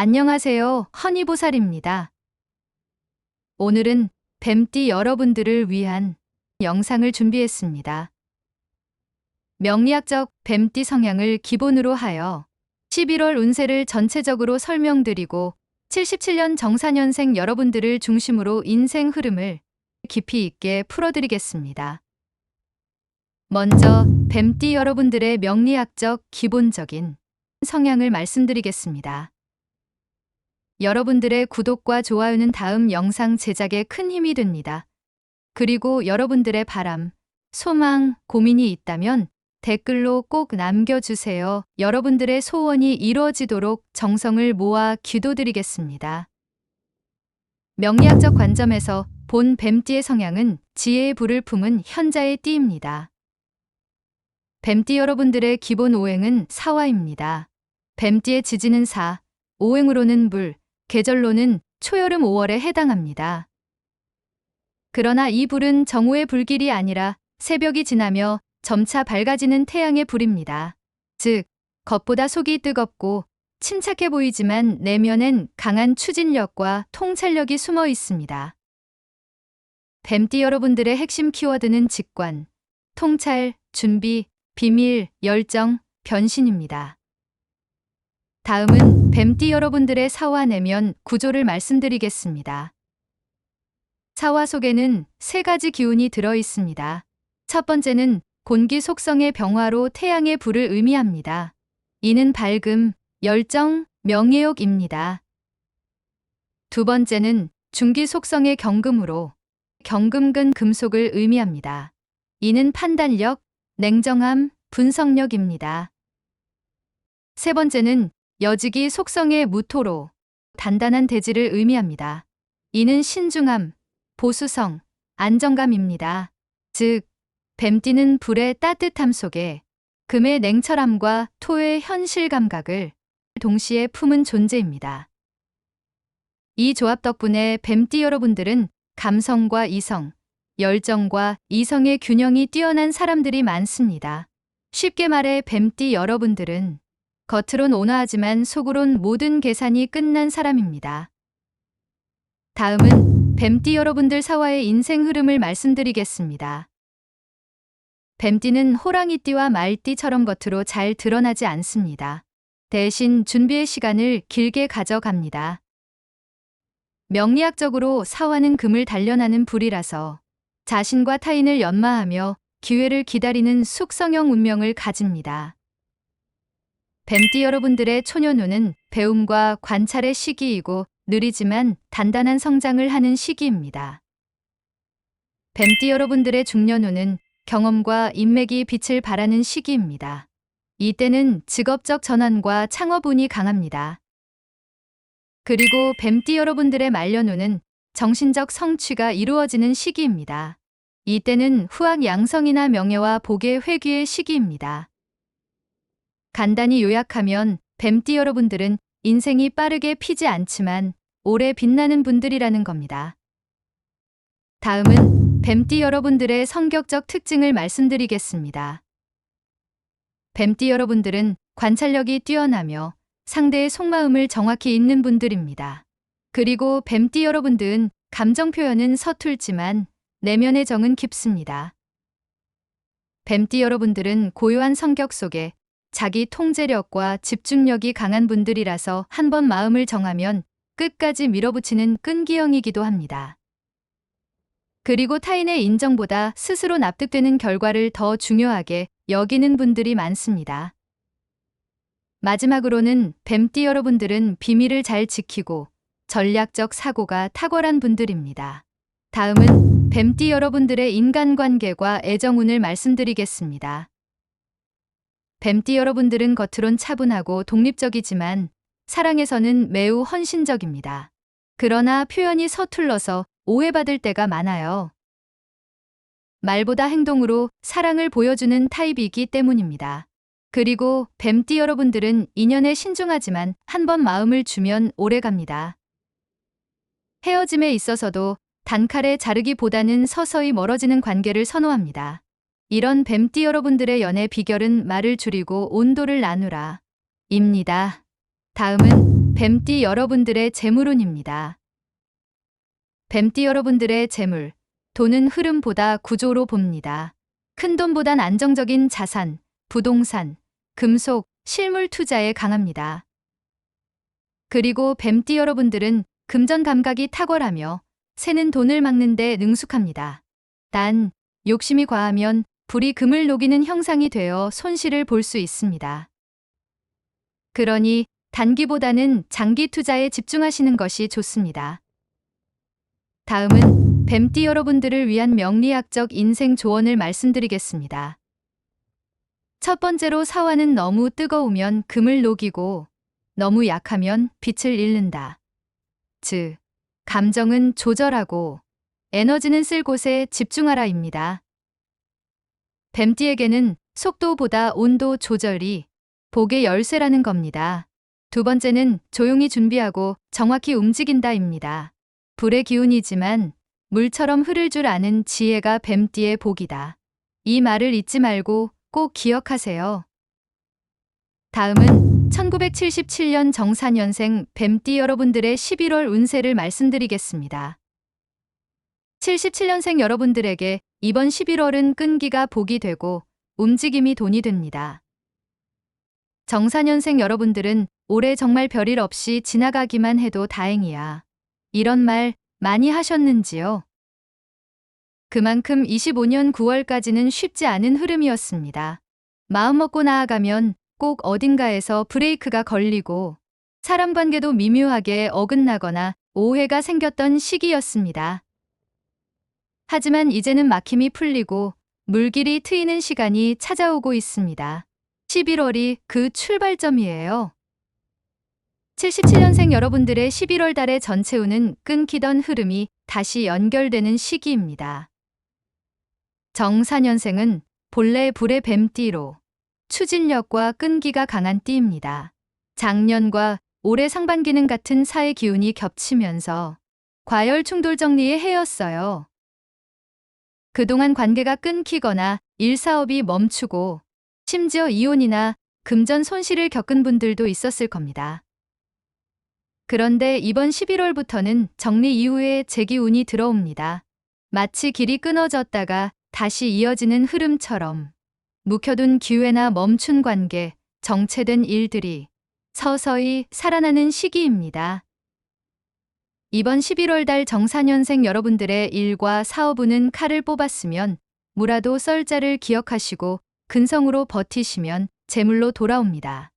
안녕하세요. 허니보살입니다. 오늘은 뱀띠 여러분들을 위한 영상을 준비했습니다. 명리학적 뱀띠 성향을 기본으로 하여 11월 운세를 전체적으로 설명드리고 77년 정사년생 여러분들을 중심으로 인생 흐름을 깊이 있게 풀어드리겠습니다. 먼저 뱀띠 여러분들의 명리학적 기본적인 성향을 말씀드리겠습니다. 여러분들의 구독과 좋아요는 다음 영상 제작에 큰 힘이 됩니다. 그리고 여러분들의 바람, 소망, 고민이 있다면 댓글로 꼭 남겨주세요. 여러분들의 소원이 이루어지도록 정성을 모아 기도드리겠습니다. 명리학적 관점에서 본 뱀띠의 성향은 지혜의 불을 품은 현자의 띠입니다. 뱀띠 여러분들의 기본 오행은 사화입니다. 뱀띠의 지지는 사, 오행으로는 물, 계절로는 초여름 5월에 해당합니다. 그러나 이 불은 정오의 불길이 아니라 새벽이 지나며 점차 밝아지는 태양의 불입니다. 즉, 겉보다 속이 뜨겁고 침착해 보이지만 내면엔 강한 추진력과 통찰력이 숨어 있습니다. 뱀띠 여러분들의 핵심 키워드는 직관, 통찰, 준비, 비밀, 열정, 변신입니다. 다음은 뱀띠 여러분들의 사화 내면 구조를 말씀드리겠습니다. 사화 속에는 세 가지 기운이 들어 있습니다. 첫 번째는 공기 속성의 병화로 태양의 불을 의미합니다. 이는 밝음, 열정, 명예욕입니다. 두 번째는 중기 속성의 경금으로 경금근 금속을 의미합니다. 이는 판단력, 냉정함, 분석력입니다. 세 번째는 여지기 속성의 무토로 단단한 대지를 의미합니다. 이는 신중함, 보수성, 안정감입니다. 즉, 뱀띠는 불의 따뜻함 속에 금의 냉철함과 토의 현실 감각을 동시에 품은 존재입니다. 이 조합 덕분에 뱀띠 여러분들은 감성과 이성, 열정과 이성의 균형이 뛰어난 사람들이 많습니다. 쉽게 말해 뱀띠 여러분들은 겉으론 온화하지만 속으론 모든 계산이 끝난 사람입니다. 다음은 뱀띠 여러분들 사화의 인생 흐름을 말씀드리겠습니다. 뱀띠는 호랑이띠와 말띠처럼 겉으로 잘 드러나지 않습니다. 대신 준비의 시간을 길게 가져갑니다. 명리학적으로 사화는 금을 단련하는 불이라서 자신과 타인을 연마하며 기회를 기다리는 숙성형 운명을 가집니다. 뱀띠 여러분들의 초년운은 배움과 관찰의 시기이고 느리지만 단단한 성장을 하는 시기입니다. 뱀띠 여러분들의 중년운은 경험과 인맥이 빛을 발하는 시기입니다. 이때는 직업적 전환과 창업운이 강합니다. 그리고 뱀띠 여러분들의 말년운은 정신적 성취가 이루어지는 시기입니다. 이때는 후학 양성이나 명예와 복의 회귀의 시기입니다. 간단히 요약하면 뱀띠 여러분들은 인생이 빠르게 피지 않지만 오래 빛나는 분들이라는 겁니다. 다음은 뱀띠 여러분들의 성격적 특징을 말씀드리겠습니다. 뱀띠 여러분들은 관찰력이 뛰어나며 상대의 속마음을 정확히 읽는 분들입니다. 그리고 뱀띠 여러분들은 감정 표현은 서툴지만 내면의 정은 깊습니다. 뱀띠 여러분들은 고요한 성격 속에 자기 통제력과 집중력이 강한 분들이라서 한 번 마음을 정하면 끝까지 밀어붙이는 끈기형이기도 합니다. 그리고 타인의 인정보다 스스로 납득되는 결과를 더 중요하게 여기는 분들이 많습니다. 마지막으로는 뱀띠 여러분들은 비밀을 잘 지키고 전략적 사고가 탁월한 분들입니다. 다음은 뱀띠 여러분들의 인간관계와 애정운을 말씀드리겠습니다. 뱀띠 여러분들은 겉으론 차분하고 독립적이지만 사랑에서는 매우 헌신적입니다. 그러나 표현이 서툴러서 오해받을 때가 많아요. 말보다 행동으로 사랑을 보여주는 타입이기 때문입니다. 그리고 뱀띠 여러분들은 인연에 신중하지만 한 번 마음을 주면 오래 갑니다. 헤어짐에 있어서도 단칼에 자르기보다는 서서히 멀어지는 관계를 선호합니다. 이런 뱀띠 여러분들의 연애 비결은 말을 줄이고 온도를 나누라. 입니다. 다음은 뱀띠 여러분들의 재물운입니다. 뱀띠 여러분들의 재물, 돈은 흐름보다 구조로 봅니다. 큰 돈보단 안정적인 자산, 부동산, 금속, 실물 투자에 강합니다. 그리고 뱀띠 여러분들은 금전 감각이 탁월하며 새는 돈을 막는데 능숙합니다. 단, 욕심이 과하면 불이 금을 녹이는 형상이 되어 손실을 볼 수 있습니다. 그러니 단기보다는 장기 투자에 집중하시는 것이 좋습니다. 다음은 뱀띠 여러분들을 위한 명리학적 인생 조언을 말씀드리겠습니다. 첫 번째로 사화는 너무 뜨거우면 금을 녹이고 너무 약하면 빛을 잃는다. 즉, 감정은 조절하고 에너지는 쓸 곳에 집중하라입니다. 뱀띠에게는 속도보다 온도 조절이 복의 열쇠라는 겁니다. 두 번째는 조용히 준비하고 정확히 움직인다입니다. 불의 기운이지만 물처럼 흐를 줄 아는 지혜가 뱀띠의 복이다. 이 말을 잊지 말고 꼭 기억하세요. 다음은 1977년 정사년생 뱀띠 여러분들의 11월 운세를 말씀드리겠습니다. 77년생 여러분들에게 이번 11월은 끈기가 복이 되고 움직임이 돈이 됩니다. 정사년생 여러분들은 올해 정말 별일 없이 지나가기만 해도 다행이야. 이런 말 많이 하셨는지요? 그만큼 25년 9월까지는 쉽지 않은 흐름이었습니다. 마음 먹고 나아가면 꼭 어딘가에서 브레이크가 걸리고 사람 관계도 미묘하게 어긋나거나 오해가 생겼던 시기였습니다. 하지만 이제는 막힘이 풀리고 물길이 트이는 시간이 찾아오고 있습니다. 11월이 그 출발점이에요. 77년생 여러분들의 11월 달의 전체운은 끊기던 흐름이 다시 연결되는 시기입니다. 정사년생은 본래 불의 뱀띠로 추진력과 끈기가 강한 띠입니다. 작년과 올해 상반기는 같은 사회 기운이 겹치면서 과열 충돌 정리의 해였어요. 그동안 관계가 끊기거나 일사업이 멈추고 심지어 이혼이나 금전 손실을 겪은 분들도 있었을 겁니다. 그런데 이번 11월부터는 정리 이후에 재기운이 들어옵니다. 마치 길이 끊어졌다가 다시 이어지는 흐름처럼 묵혀둔 기회나 멈춘 관계, 정체된 일들이 서서히 살아나는 시기입니다. 이번 11월 달 정사년생 여러분들의 일과 사업운은 칼을 뽑았으면 무라도 썰자를 기억하시고 근성으로 버티시면 재물로 돌아옵니다.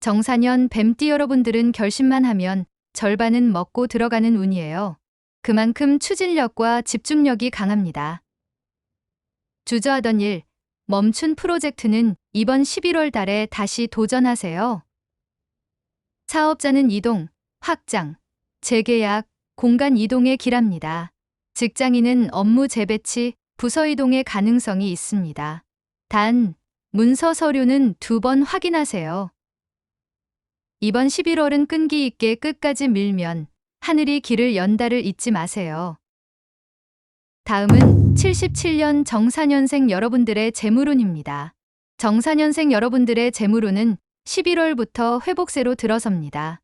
정사년 뱀띠 여러분들은 결심만 하면 절반은 먹고 들어가는 운이에요. 그만큼 추진력과 집중력이 강합니다. 주저하던 일, 멈춘 프로젝트는 이번 11월 달에 다시 도전하세요. 사업자는 이동, 확장, 재계약, 공간 이동에 길합니다. 직장인은 업무 재배치, 부서 이동의 가능성이 있습니다. 단, 문서 서류는 두 번 확인하세요. 이번 11월은 끈기 있게 끝까지 밀면 하늘이 길을 연다를 잊지 마세요. 다음은 77년 정사년생 여러분들의 재물운입니다. 정사년생 여러분들의 재물운은 11월부터 회복세로 들어섭니다.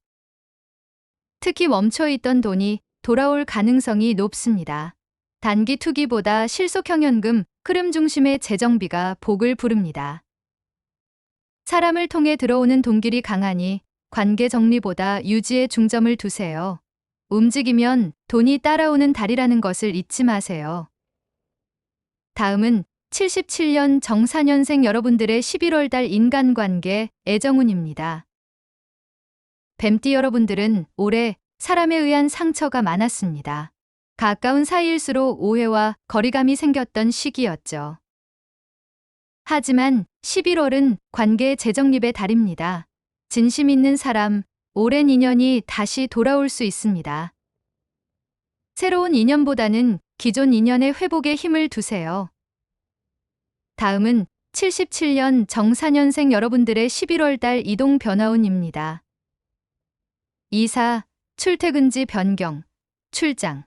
특히 멈춰있던 돈이 돌아올 가능성이 높습니다. 단기 투기보다 실속형 현금, 흐름 중심의 재정비가 복을 부릅니다. 사람을 통해 들어오는 돈길이 강하니 관계 정리보다 유지에 중점을 두세요. 움직이면 돈이 따라오는 달이라는 것을 잊지 마세요. 다음은 77년 정사년생 여러분들의 11월 달 인간관계 애정운입니다. 뱀띠 여러분들은 올해 사람에 의한 상처가 많았습니다. 가까운 사이일수록 오해와 거리감이 생겼던 시기였죠. 하지만 11월은 관계 재정립의 달입니다. 진심 있는 사람, 오랜 인연이 다시 돌아올 수 있습니다. 새로운 인연보다는 기존 인연의 회복에 힘을 두세요. 다음은 77년 정사년생 여러분들의 11월 달 이동 변화운입니다. 이사, 출퇴근지 변경, 출장,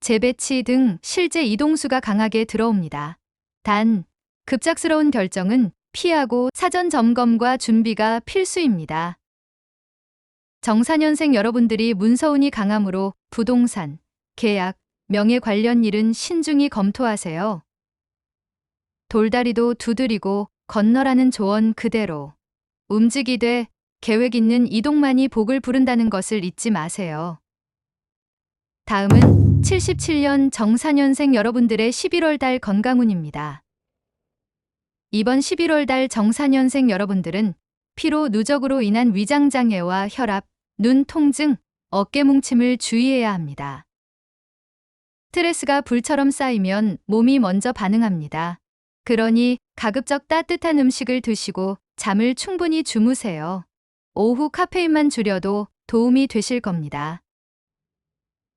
재배치 등 실제 이동수가 강하게 들어옵니다. 단, 급작스러운 결정은 피하고 사전 점검과 준비가 필수입니다. 정사년생 여러분들이 문서운이 강함으로 부동산, 계약, 명예 관련 일은 신중히 검토하세요. 돌다리도 두드리고 건너라는 조언 그대로 움직이되 계획 있는 이동만이 복을 부른다는 것을 잊지 마세요. 다음은 77년 정사년생 여러분들의 11월 달 건강운입니다. 이번 11월 달 정사년생 여러분들은 피로 누적으로 인한 위장장애와 혈압, 눈 통증, 어깨 뭉침을 주의해야 합니다. 스트레스가 불처럼 쌓이면 몸이 먼저 반응합니다. 그러니 가급적 따뜻한 음식을 드시고 잠을 충분히 주무세요. 오후 카페인만 줄여도 도움이 되실 겁니다.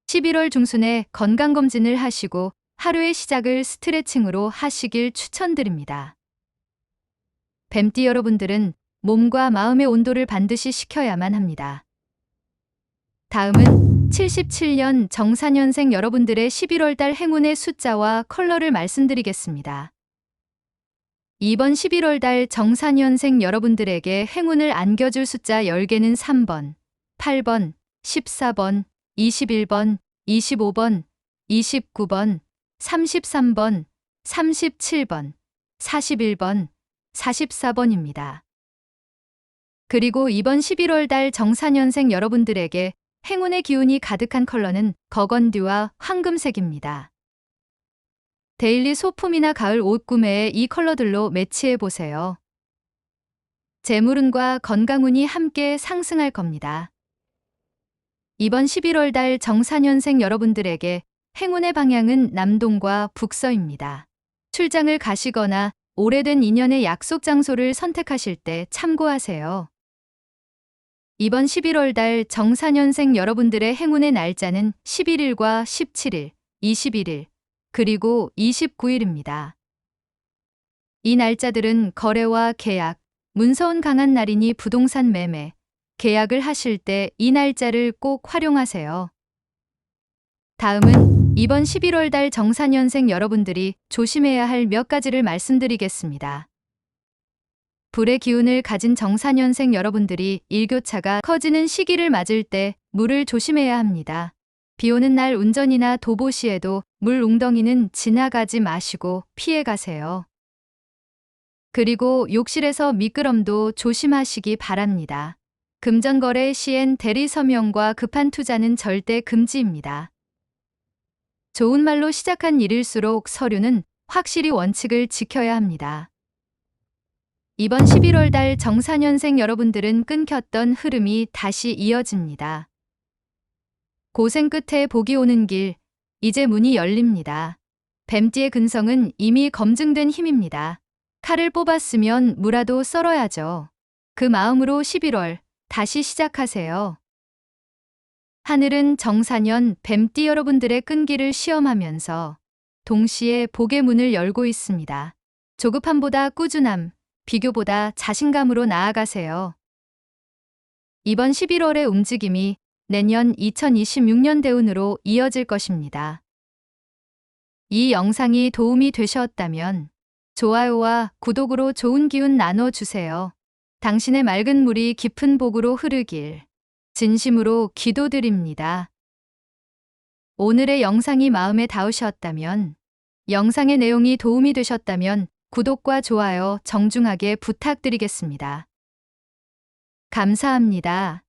11월 중순에 건강검진을 하시고 하루의 시작을 스트레칭으로 하시길 추천드립니다. 뱀띠 여러분들은 몸과 마음의 온도를 반드시 시켜야만 합니다. 다음은 77년 정사년생 여러분들의 11월 달 행운의 숫자와 컬러를 말씀드리겠습니다. 이번 11월 달 정사년생 여러분들에게 행운을 안겨줄 숫자 10개는 3번, 8번, 14번, 21번, 25번, 29번, 33번, 37번, 41번, 44번입니다. 그리고 이번 11월 달 정사년생 여러분들에게 행운의 기운이 가득한 컬러는 거건듀와 황금색입니다. 데일리 소품이나 가을 옷 구매에 이 컬러들로 매치해 보세요. 재물운과 건강운이 함께 상승할 겁니다. 이번 11월 달 정사년생 여러분들에게 행운의 방향은 남동과 북서입니다. 출장을 가시거나 오래된 인연의 약속 장소를 선택하실 때 참고하세요. 이번 11월 달 정사년생 여러분들의 행운의 날짜는 11일과 17일, 21일, 그리고 29일입니다. 이 날짜들은 거래와 계약, 문서운 강한 날이니 부동산 매매, 계약을 하실 때 이 날짜를 꼭 활용하세요. 다음은 이번 11월 달 정사년생 여러분들이 조심해야 할 몇 가지를 말씀드리겠습니다. 불의 기운을 가진 정사년생 여러분들이 일교차가 커지는 시기를 맞을 때 물을 조심해야 합니다. 비 오는 날 운전이나 도보 시에도 물 웅덩이는 지나가지 마시고 피해 가세요. 그리고 욕실에서 미끄럼도 조심하시기 바랍니다. 금전거래 시엔 대리 서명과 급한 투자는 절대 금지입니다. 좋은 말로 시작한 일일수록 서류는 확실히 원칙을 지켜야 합니다. 이번 11월 달 정사년생 여러분들은 끊겼던 흐름이 다시 이어집니다. 고생 끝에 복이 오는 길, 이제 문이 열립니다. 뱀띠의 근성은 이미 검증된 힘입니다. 칼을 뽑았으면 무라도 썰어야죠. 그 마음으로 11월 다시 시작하세요. 하늘은 정사년 뱀띠 여러분들의 끈기를 시험하면서 동시에 복의 문을 열고 있습니다. 조급함보다 꾸준함, 비교보다 자신감으로 나아가세요. 이번 11월의 움직임이 내년 2026년 대운으로 이어질 것입니다. 이 영상이 도움이 되셨다면 좋아요와 구독으로 좋은 기운 나눠주세요. 당신의 맑은 물이 깊은 복으로 흐르길 진심으로 기도드립니다. 오늘의 영상이 마음에 닿으셨다면 영상의 내용이 도움이 되셨다면 구독과 좋아요 정중하게 부탁드리겠습니다. 감사합니다.